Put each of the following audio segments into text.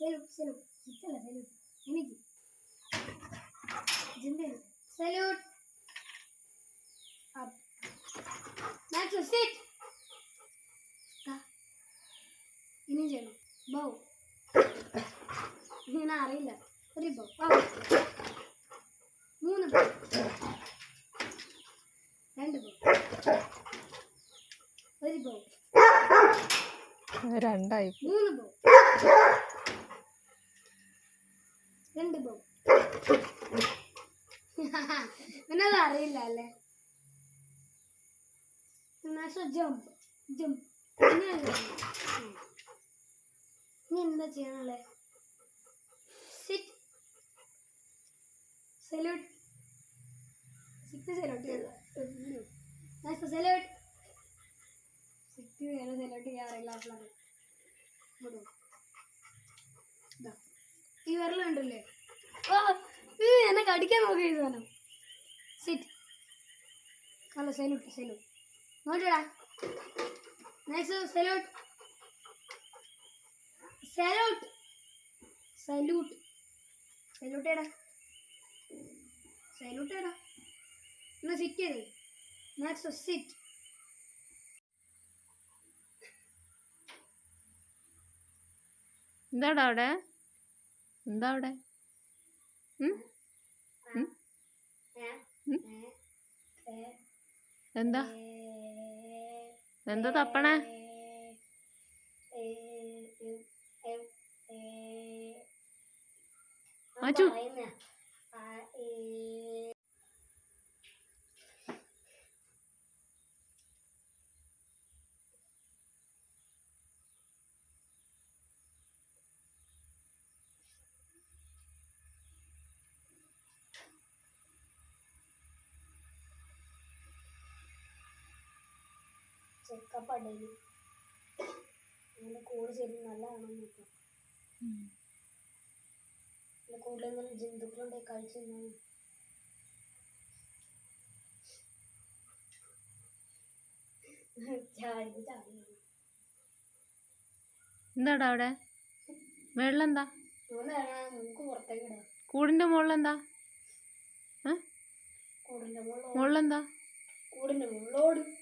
Salute salute ഇതല്ല salute എനിക്ക് ഇതിന്റെ സല്യൂട്ട് അപ്പ് മാക്സ് സിറ്റ് ഇനി ചെയ്യണം ബൗ ഇങ്ങനെ അറിയില്ല ഒരു ബൗ മൂന്ന് ബൗ രണ്ട് ബൗ ഒരു ബൗ രണ്ടായി. മൂന്ന് ബൗ രണ്ട് പിന്നെ അത് അറിയില്ല അല്ലേ? ജമ്പ് ജമ്പ് ഇനി എന്താ ചെയ്യണല്ലേ sit salute sit salute salute sit വേറെ സല്യൂട്ട് ചെയ്യാറില്ല വിരൽ കണ്ടില്ലേ? എന്നെ കടിക്കാൻ നോക്കി സാധനം. സെറ്റ് കല്ല salute salute നോട്ടടാ next salute salute salute salute എടാ സല്യൂട്ട് എടാ എന്നാ സിറ്റ് ചെയ്തേ നെക്സ്റ്റ് സിറ്റ് എന്താടാ അവിടെ? എന്താ അവിടെ? എന്താ എന്താ തപ്പണേ മാച്ചു. ചെക്കപ്പ് അടയിൽ അങ്ങനെ കൂട് ശരി നല്ലതാണോ നോക്കാം. പിന്നെ കൂടുതൽ ജന്തുക്കളുടെ കഴിച്ചു തിന്നാൻ ചാടി ചാടി എന്താടാ അവിടെ? വെള്ളം എന്താ കൂടിന്റെ മുകളിലെന്താ മുകളിലെന്താ കൂടിന്റെ മുകളിലോട് നീ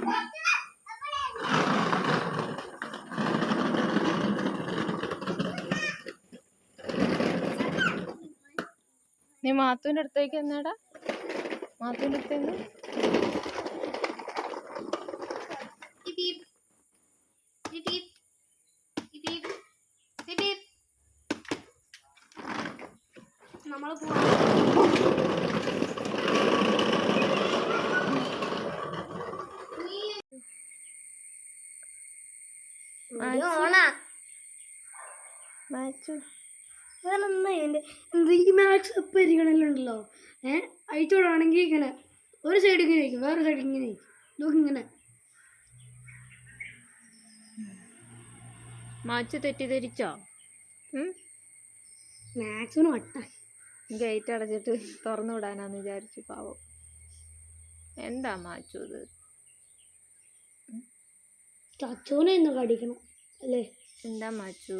മാത്തുവിന്റെ അടുത്തേക്ക് എന്നാടാ മാത്തുവിന്റെ അടുത്തേക്ക് Beep beep. Beep നീ മാത്തുവിന്റെ അടുത്തേക്ക് എന്നാടാ മാത്തുവിന്റെ അടുത്തേന്ന് ഓണാ. മാച്ചു അതല്ല എന്ത് ഇരിക്കണല്ലോ ഏ? ഏഹ് അയച്ചോടാണെങ്കിൽ ഇങ്ങനെ ഒരു സൈഡ് ഇങ്ങനെ ഇരിക്കും. വേറെ സൈഡ് ഇങ്ങനെ ഇരിക്കും. നോക്കിങ്ങനെ മാച്ച് തെറ്റിദ്ധരിച്ചോ? മാക്സിമം വട്ട. ഗേറ്റ് അടച്ചിട്ട് തുറന്നു വിടാനാന്ന് വിചാരിച്ചു പാവം. എന്താ മാച്ചു ഇത്? ചച്ചോനെ ഇന്ന് കടിക്കണം അല്ലേ? എന്താ മാച്ചു?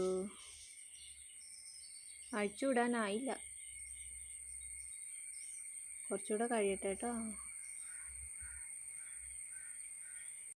അഴിച്ചു വിടാനായില്ല. കുറച്ചുകൂടെ കഴിയട്ടെ കേട്ടോ